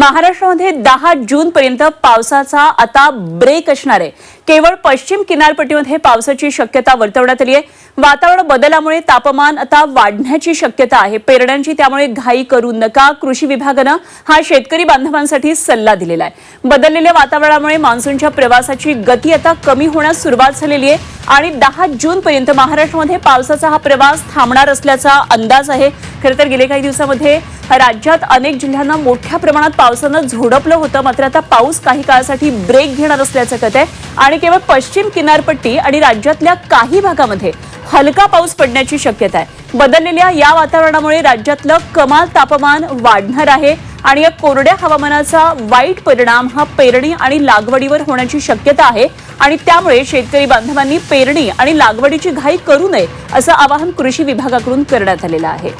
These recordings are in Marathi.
महाराष्ट्रामध्ये दहा जूनपर्यंत पावसाचा आता ब्रेक असणार आहे. केवळ पश्चिम किनारपट्टीमध्ये पावसाची शक्यता वर्तवण्यात आली आहे. वातावरण बदलामुळे तापमान आता वाढण्याची शक्यता आहे. पेरण्यांची त्यामुळे घाई करू नका. कृषी विभागानं हा शेतकरी बांधवांसाठी सल्ला दिलेला आहे. बदललेल्या वातावरणामुळे मान्सूनच्या प्रवासाची गती आता कमी होण्यास सुरुवात झालेली आहे. आणि दहा जून पर्यंत महाराष्ट्रामध्ये पावसाचा हा प्रवास थांबणार असल्याचा अंदाज आहे. खरं तर गेले काही दिवसामध्ये राज्यात अनेक जिल्ह्यांना मोठ्या प्रमाणात पावसानं झोडपलं होतं. मात्र आता पाऊस काही काळासाठी ब्रेक घेणार असल्याचं कथ आहे आणि केवळ पश्चिम किनारपट्टी आणि राज्यातल्या काही भागामध्ये हलका पाऊस पडण्याची शक्यता आहे. बदललेल्या या वातावरणामुळे राज्यातलं कमाल तापमान वाढणार आहे. आणि या कोरड्या हवामानाचा वाईट परिणाम हा पेरणी आणि लागवडीवर होण्याची शक्यता आहे आणि त्यामुळे शेतकरी बांधवांनी पेरणी आणि लागवडीची घाई करू नये असं आवाहन कृषी विभागाकडून करण्यात आलेलं आहे.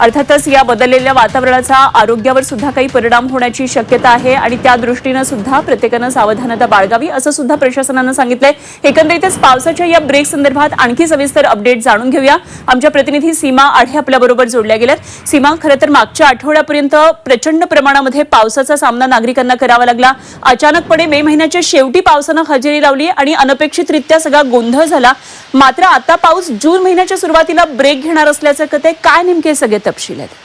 अर्थातच या बदललेल्या वातावरणाचा आरोग्यावर सुद्धा काही परिणाम होण्याची शक्यता आहे आणि त्या दृष्टीनं सुद्धा प्रत्येकानं सावधानता बाळगावी असं सुद्धा प्रशासनानं सांगितलंय. एकंदरीतच पावसाच्या या ब्रेक संदर्भात आणखी सविस्तर अपडेट जाणून घेऊया. आमच्या प्रतिनिधी सीमा आढे आपल्याबरोबर जोडल्या गेल्यात. सीमा खरं तर मागच्या आठवड्यापर्यंत प्रचंड प्रमाणामध्ये पावसाचा सामना नागरिकांना करावा लागला. अचानकपणे मे महिन्याच्या शेवटी पावसानं हजेरी लावली आणि अनपेक्षितरित्या सगळा गोंधळ झाला. मात्र आता पाऊस जून महिन्याच्या सुरुवातीला ब्रेक घेणार असल्याचं कथे काय नेमके सगळे तपशील आहेत.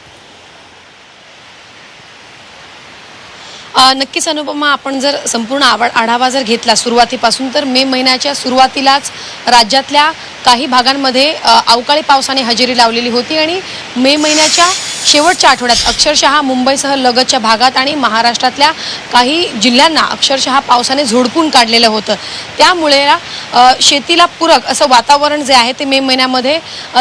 नक्कीच अनुपमा आपण जर संपूर्ण आवड आढावा जर घेतला सुरुवातीपासून तर मे महिन्याच्या सुरुवातीलाच राज्यातल्या काही भागांमध्ये अवकाळी पावसाने हजेरी लावलेली होती आणि मे महिन्याच्या शेवटच्या आठवड्यात अक्षरशः मुंबईसह लगतच्या भागात आणि महाराष्ट्रातल्या काही जिल्ह्यांना अक्षरशः पावसाने झोडपून काढलेलं होतं. त्यामुळे शेतीला पूरक असं वातावरण जे आहे ते मे महिन्यामध्ये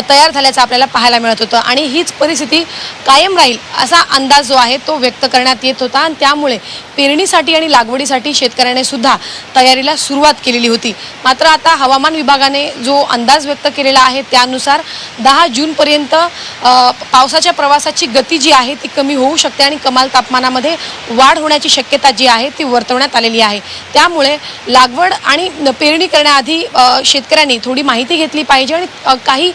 तयार झाल्याचं आपल्याला पाहायला मिळत होतं. आणि हीच परिस्थिती कायम राहील असा अंदाज जो आहे तो व्यक्त करण्यात येत होता. आणि त्यामुळे पेरणीसाठी आणि लागवडीसाठी शेतकऱ्याने सुद्धा तयारीला सुरुवात केलेली होती. मात्र आता हवामान विभागाने जो अंदाज व्यक्त केलेला आहे त्यानुसार दहा जूनपर्यंत पावसाच्या प्रवासाची गती जी आहे ती कमी होऊ शकते आणि कमाल तापमानामध्ये वाढ होण्याची शक्यता जी आहे ती वर्तवण्यात आलेली आहे. त्यामुळे लागवड आणि पेरणी करण्याआधी शेतकऱ्यांनी थोडी माहिती घेतली पाहिजे आणि काही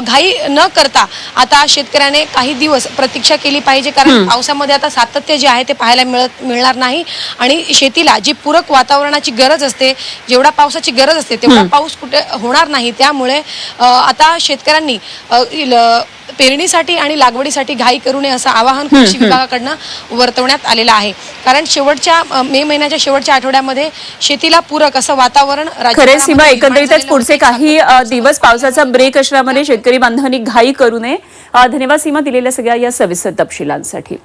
घाई न करता आता शेतकऱ्याने काही दिवस प्रतीक्षा केली पाहिजे कारण पावसामध्ये आता सातत्य जे आहे ते पाहायला मिळत मिळणार नाही आणि शेतीला जी पूरक वातावरणाची गरज असते जेवढा पावसाची गरज असते तेवढा पाऊस कुठे होणार नाही. त्यामुळे आता शेतकऱ्यांनी पेरणीसाठी आणि लागवडीसाठी घाई करू नये असं आवाहन कृषी विभागाकडनं वर्तवण्यात आलेलं आहे. कारण शेवटच्या मे महिन्याच्या शेवटच्या आठवड्यामध्ये शेतीला पूरक असं वातावरण खरे सीमा एकंदरीतच पुढचे काही दिवस पावसाचा ब्रेक असल्यामुळे शेतकरी बांधवांनी घाई करू नये. धन्यवाद सीमा दिलेल्या सगळ्या या सविस्तर तपशिलांसाठी.